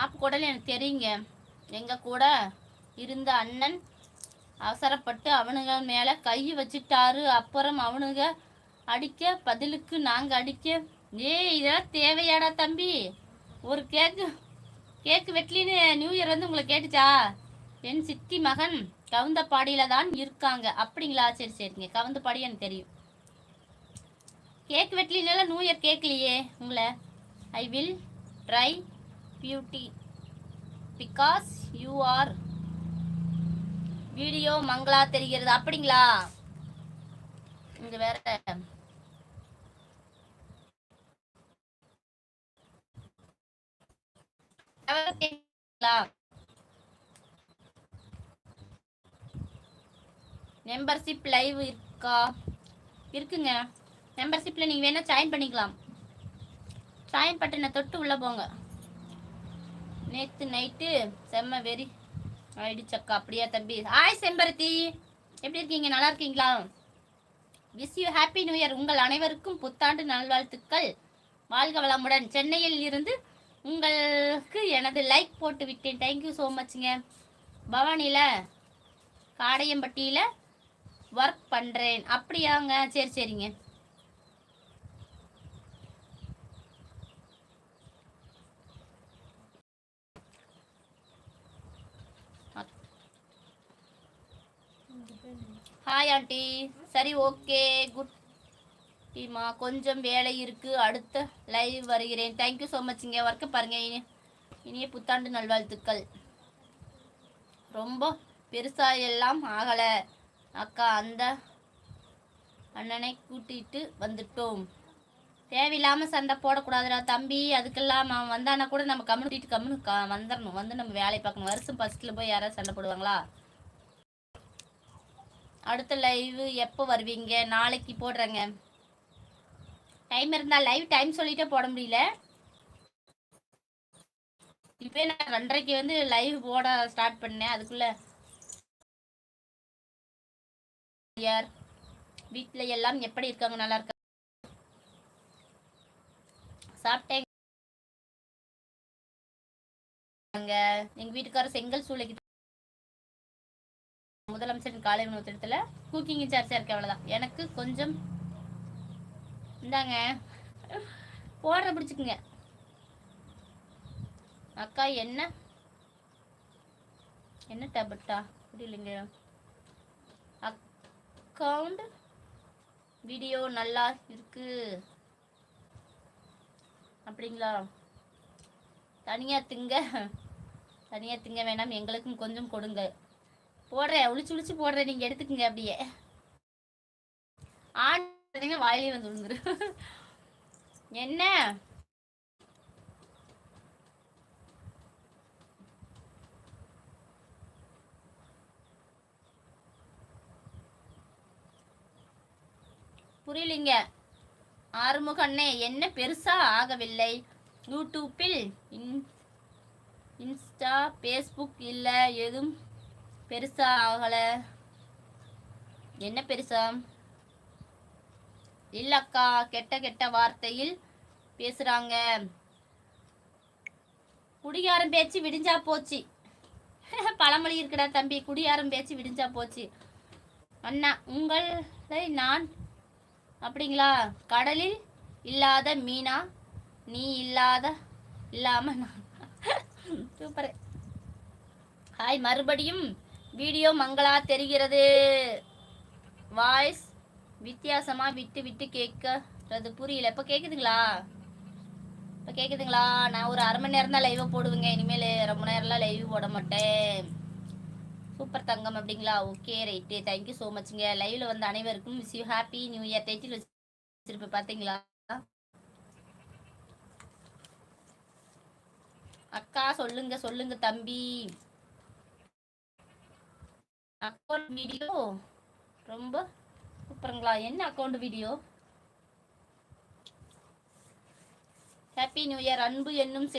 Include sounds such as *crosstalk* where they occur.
ஆப்பு எனக்கு தெரியுங்க. எங்கள் கூட இருந்த அண்ணன் அவசரப்பட்டு அவனுங்க மேலே கை வச்சுட்டாரு. அப்புறம் அவனுங்க அடிக்க பதிலுக்கு நாங்கள் அடிக்க ஏய் இதெல்லாம் தேவையாடா தம்பி? ஒரு கேக்கு கேக்கு வெட்லின்னு நியூ இயர் வந்து உங்களை கேட்டுச்சா? என் சித்தி மகன் கவுந்தப்பாடியில் தான் இருக்காங்க. அப்படிங்களா? சரி சரிங்க. கவுந்தப்பாடி எனக்கு தெரியும். கேக் வெட்லினால நியூ இயர் கேட்கலையே உங்களை? I will try beauty because you are video Mangala தெரிகிறது. அப்படிங்களா? இங்க வேற. மெம்பர்ஷிப் லைவ் இருக்கா? இருக்குங்க. மெம்பர்ஷிப்ல நீங்க வேணா ஜாயின் பண்ணிக்கலாம். ஜாயின் பட்டனை தொட்டு உள்ள போங்க. நேத்து நைட்டு செம்ம வெறி ஆயிடுச்சக்கா அப்படியா தம்பி? ஹாய் செம்பருத்தி. எப்படி இருக்கீங்க? நல்லா இருக்கீங்களா? Wish you happy new year உங்கள் அனைவருக்கும் புத்தாண்டு நல்வாழ்த்துக்கள். வாழ்க வளமுடன். சென்னையில் இருந்து உங்களுக்கு எனது லைக் போட்டு விட்டேன். தேங்க்யூ ஸோ மச்ங்க பவானியில் காடையம்பட்டியில் ஒர்க் பண்ணுறேன் அப்படியாங்க. சரி சரிங்க. ஹாய் ஆண்டி சரி ஓகே குட் டீமா கொஞ்சம் வேலை இருக்கு. அடுத்த லைவ் வருகிறேன். தேங்க்யூ ஸோ மச் இங்கே. ஒர்க்கு பாருங்கள் இனி இனிய புத்தாண்டு நல்வாழ்த்துக்கள். ரொம்ப பெருசாக எல்லாம் ஆகலை. அக்கா அந்த அண்ணனை கூட்டிட்டு வந்துட்டோம். தேவையில்லாமல் சண்டை போடக்கூடாதுடா தம்பி. அதுக்கெல்லாம் அவன் வந்தானா கூட நம்ம கம்யூனிட்டி கம்யூனி க வந்துடணும் வந்து நம்ம வேலையை பார்க்கணும். வருஷம் ஃபஸ்ட்டில் போய் யாராவது சண்டை போடுவாங்களா? அடுத்த லைவ் எப்போ வருவீங்க? நாளைக்கு போடுறேங்க. டைம் இருந்தால் லைவ் டைம் சொல்லிட்டே போட முடியல. இப்போ நான் ரெண்டரைக்கு வந்து லைவ் போட ஸ்டார்ட் பண்ணேன். அதுக்குள்ள யார்? வீட்டில் எல்லாம் எப்படி இருக்காங்க? நல்லா இருக்காங்க சாப்பிட்டேங்க. எங்கள் வீட்டுக்காரர் செங்கல் சூளைக்கு முதலமைச்சரின் காலை உணவு திட்டத்தில் குக்கிங் சார்ஜா இருக்கு அவ்வளோதான் எனக்கு கொஞ்சம் இந்தாங்க. போடுற பிடிச்சிக்குங்க. அக்கா என்ன? என்ன டேப்லெட்டா? புரியலைங்க. அக்கவுண்ட் வீடியோ நல்லா இருக்கு. அப்படிங்களா? தனியா திங்க. தனியா திங்க வேணாம். எங்களுக்கும் கொஞ்சம் கொடுங்க. போடுறேன் உளிச்சு உளிச்சு போடுறேன் நீங்க எடுத்துக்கங்க அப்படியே. ஆண் வாயிலே வந்து விழுந்துரு என்ன? புரியலிங்க. ஆறுமுகண்ணே என்ன பெருசா ஆகவில்லை. யூடியூப்பில் இன் இன்ஸ்டா ஃபேஸ்புக் இல்லை எதுவும் பெருசா ஆகல. என்ன பெருசா? இல்லக்கா கெட்ட கெட்ட வார்த்தையில் பேசுறாங்க. குடிகாரம் பேச்சு விடிஞ்சா போச்சு. *laughs* பழமொழி இருக்கடா தம்பி குடியாரம் பேச்சு விடிஞ்சா போச்சு. அண்ணா உங்களை நான் அப்படிங்களா? கடலில் இல்லாத மீனா? நீ இல்லாத இல்லாம நான். *laughs* சூப்பர். ஹாய் மறுபடியும் வீடியோ மங்களா தெரிகிறது. வாய்ஸ் வித்தியாசமா விட்டு விட்டு கேட்கறது புரியல. இப்ப கேக்குதுங்களா? இப்ப கேக்குதுங்களா? நான் ஒரு அரை மணி நேரம் தான் லைவ் போடுவேங்க. இனிமேல் ரொம்ப நேரம்லாம் லைவ் போட மாட்டேன். சூப்பர் தங்கம் அப்படிங்களா? Okay right thank you so மச்ங்க லைவ்ல வந்த அனைவருக்கும் wish you happy new year title வச்சிருப்பேன் பார்த்தீங்களா அக்கா சொல்லுங்க சொல்லுங்க தம்பி. அக்கௌண்ட் வீடியோ ரொம்ப சூப்பருங்களா? என்ன account video happy new year அன்பு என்னும்